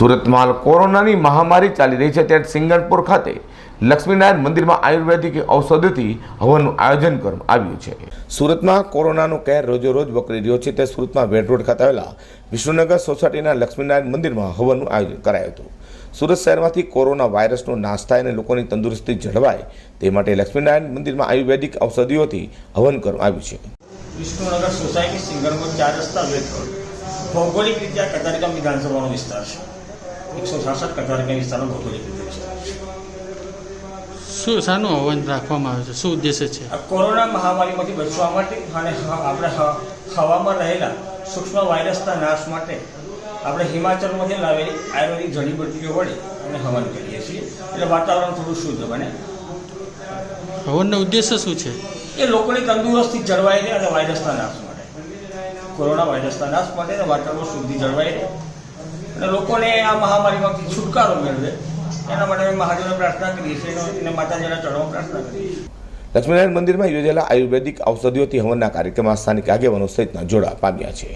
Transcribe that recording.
સુરતમાં હાલ કોરોનાની મહામારી ચાલી રહી છે ત્યારે સિંગણપુર ખાતે લક્ષ્મીનારાયણ મંદિરમાં આયુર્વેદિક ઔષધિથી હવનનું આયોજન કરવામાં આવ્યું છે. સુરતમાં કોરોનાનો કહેર રોજોરોજ વકરી રહ્યો છે. તે સુરતમાં વેડરોડ ખાતે આવેલા વિષ્ણુનગર સોસાયટીના લક્ષ્મીનારાયણ મંદિરમાં હવનનું આયોજન કરાયું હતું. સુરત શહેરમાંથી કોરોના વાયરસનો નાશ થાય અને લોકોની તંદુરસ્તી જળવાય તે માટે લક્ષ્મીનારાયણ મંદિરમાં આયુર્વેદિક ઔષધિઓથી હવન કરવામાં આવ્યું છે. વિષ્ણુનગર સોસાયટી સિંગરમોડ ચાર રસ્તા વેટ ભૌગોલિક રીતે આ કતારગામ વિધાનસભાનો વિસ્તાર છે. એકસો સાસઠ કતારગામ વિસ્તારનો ભૌગોલિક રીતે વિસ્તાર છે શું શાનું હવન રાખવામાં આવે છે? શું ઉદ્દેશ્ય છે? કોરોના મહામારીમાંથી બચવા માટે અને આપણે હવામાં રહેલા સૂક્ષ્મ વાયરસના નાશ માટે આપણે હિમાચલમાંથી લાવેલી આયુર્વેદિક જડીબુટ્ટીઓ વડે અમે હવન કરીએ છીએ. એટલે વાતાવરણ થોડું શુદ્ધ બને. હવનનો ઉદ્દેશ્ય શું છે? એ લોકોની તંદુરસ્તી જળવાઈ રહે અને વાયરસના નાશ માટે. કોરોના વાયરસના નાશ માટે અને વાતાવરણ શુદ્ધિ જળવાઈ રહે. અને લોકોને આ મહામારીમાંથી છુટકારો મેળવે. એના માટે અમે મહાદેવને પ્રાર્થના કરીએ છીએ માતાજીના ચરણમાં પ્રાર્થના કરીએ લક્ષ્મીનારાયણ મંદિરમાં યોજાયેલા આયુર્વેદિક ઔષધિઓથી હવનના કાર્યક્રમમાં સ્થાનિક આગેવાનો સહિતના જોડા પામ્યા છે.